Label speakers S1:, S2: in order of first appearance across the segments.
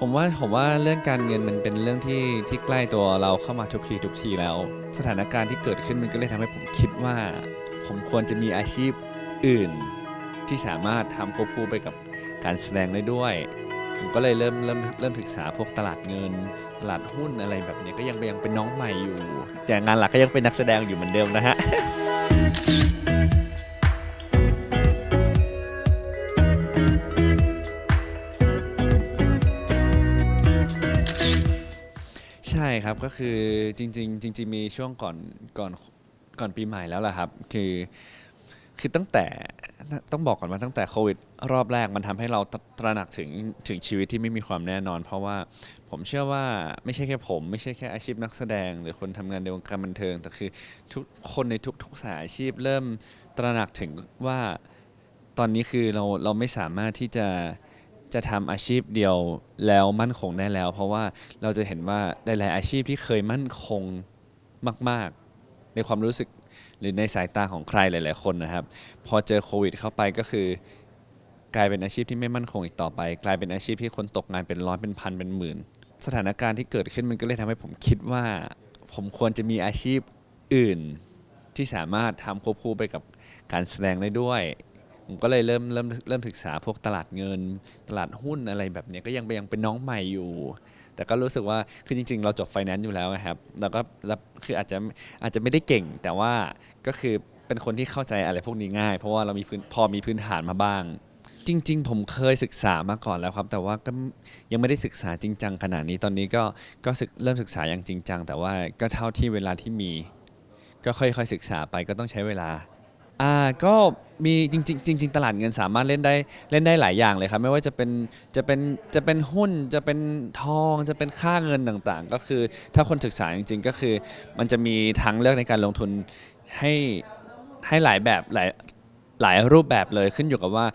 S1: ผมว่าผมว่าเรื่องการเงินมันเป็นเรื่องที่ที่ใกล้ตัวเราเข้ามาทุกทีทุกทีแล้ว สถานการณ์ที่เกิดขึ้นมันก็เลยทำให้ผมคิดว่า ผมควรจะมีอาชีพอื่น ที่สามารถทำควบคู่ไปกับการแสดงได้ด้วย ผมก็เลยเริ่มเริ่มเริ่มศึกษาพวกตลาดเงิน ตลาดหุ้นอะไรแบบเนี้ยก็ยังยังเป็นน้องใหม่อยู่แต่งานหลักก็ยังเป็นนักแสดงอยู่เหมือนเดิมนะฮะ ใช่ครับก็คือจริง ๆ จริง ๆ มีช่วงก่อนก่อนก่อนปีใหม่แล้วล่ะครับ คือคือตั้งแต่ต้องบอกก่อนว่าตั้งแต่โควิดรอบแรกมันทำให้เราตระตระหนักถึงถึงชีวิตที่ไม่มีความแน่นอน เพราะว่าผมเชื่อว่าไม่ใช่แค่ผม ไม่ใช่แค่อาชีพนักแสดง หรือคนทำงานในวงการบันเทิง แต่คือทุกคนในทุกๆสายอาชีพเริ่มตระหนักถึงว่าตอนนี้คือเราเราไม่สามารถที่จะ จะทำอาชีพเดียวแล้วมั่นคงได้แล้ว เพราะว่าเราจะเห็นว่าหลายๆอาชีพที่เคยมั่นคงมาก ๆ ในความรู้สึกหรือในสายตาของใครหลาย ๆ คนนะครับ พอเจอโควิด เข้าไปก็คือกลายเป็นอาชีพที่ไม่มั่นคงอีกต่อไป กลายเป็นอาชีพที่คนตกงานเป็นร้อยเป็นพันเป็นหมื่น สถานการณ์ที่เกิดขึ้นมันก็เลยทำให้ผมคิดว่า ผมควรจะมีอาชีพอื่นที่สามารถทำควบคู่ไปกับการแสดงได้ด้วย ผมก็เลยเริ่มเริ่มเริ่มศึกษาพวกตลาดเงิน ตลาดหุ้นอะไรแบบนี้ก็ยังยังเป็นน้องใหม่อยู่ แต่ก็รู้สึกว่าคือจริง ๆ เราจบไฟแนนซ์อยู่แล้วครับแล้วก็แล้วคืออาจจะอาจจะไม่ได้เก่ง แต่ว่าก็คือเป็นคนที่เข้าใจอะไรพวกนี้ง่าย เพราะว่าเรามีพื้นพอมีพื้นฐานมาบ้าง จริง ๆ ผมเคยศึกษามาก่อนแล้วครับ แต่ว่าก็ยังไม่ได้ศึกษาจริงจังขนาดนี้ตอนนี้ก็ก็ศึกเริ่มศึกษาอย่างจริงจังแต่ว่าก็เท่าที่เวลาที่มี ก็ค่อยๆศึกษาไปก็ต้องใช้เวลา อ่าก็มีจริงๆจริงๆตลาดเงินสามารถเล่นได้เล่นได้หลายอย่างเลยครับ ไม่ว่าจะเป็นจะเป็นจะเป็นหุ้นจะเป็นทองจะเป็นค่าเงินต่างๆ ก็คือถ้าคนศึกษาจริง ๆ ก็คือ มันจะมีทางเลือกในการลงทุนให้ให้หลายแบบหลายหลายรูปแบบเลยขึ้นอยู่กับว่า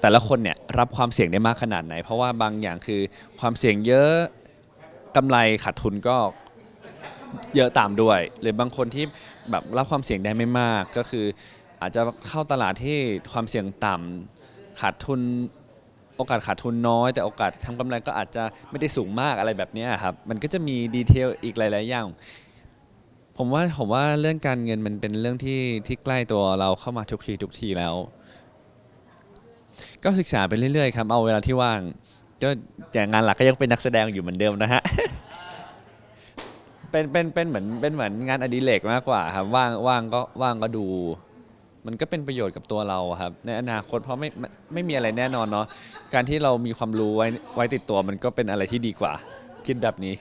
S1: แต่ละคนเนี่ยรับความเสี่ยงได้มากขนาดไหน เพราะว่าบางอย่างคือความเสี่ยงเยอะกำไรขาดทุนก็ เยอะตามด้วย หรือบางคนที่แบบรับความเสี่ยงได้ไม่มาก ก็คืออาจจะเข้าตลาดที่ความเสี่ยงต่ำขาดทุนโอกาสขาดทุนน้อย แต่โอกาสทำกำไรก็อาจจะไม่ได้สูงมากอะไรแบบเนี้ยครับมันก็จะมีดีเทลอีกหลาย ๆ อย่าง ผมว่าผมว่าเรื่องการเงินมันเป็นเรื่องที่ที่ใกล้ตัวเราเข้ามาทุกทีทุกทีแล้ว ก็ศึกษาไปเรื่อย ๆ ครับเอาเวลาที่ว่างก็แต่งานหลักก็ยังเป็นนักแสดงอยู่เหมือนเดิมนะฮะ เป็นเป็นเป็นเหมือนเป็นเหมือนงานอดิเรกมากกว่าครับว่างว่างก็ว่างก็ดู มันก็เป็นประโยชน์กับตัวเราครับ ในอนาคตเพราะไม่ไม่ไม่มีอะไรแน่นอนเนาะการที่เรามีความรู้ไว้ไว้ติดตัวมันก็เป็นอะไรที่ดีกว่า คิดแบบนี้